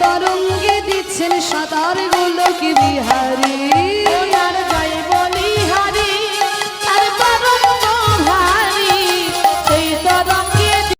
তরঙ্গে দিচ্ছেন সাঁতার গোলক বিহারী।